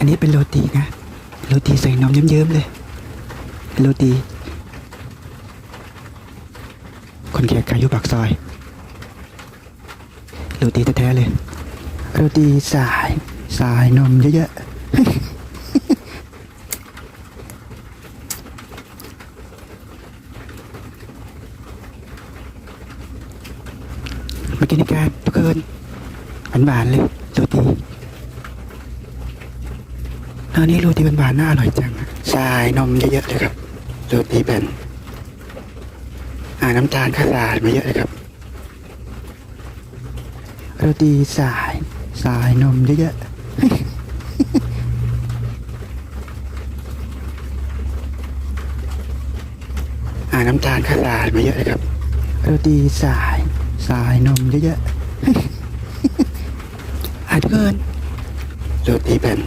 อันนี้เป็นโรตีนะ โรตีใส่นมเยิ้มๆเลย โรตี คนแก่ขายอยู่ปากซอย โรตีแท้ๆเลย โรตีสายสายนมเยอะๆมากินในการทุกคนหวานๆเลยโรตี อันนี้โรตีหวานๆน่าอร่อยจังสายนมเยอะๆเลยครับโรตีแผ่นอ่าน้ำตาลข้าวสารมาเยอะเลยครับโรตีสายสายนมเยอะๆอ่าน้ำตาลข้าวสารมาเยอะเลยครับโรตีสายสายนมเยอะๆอ่าทุกคนโรตีแผ่น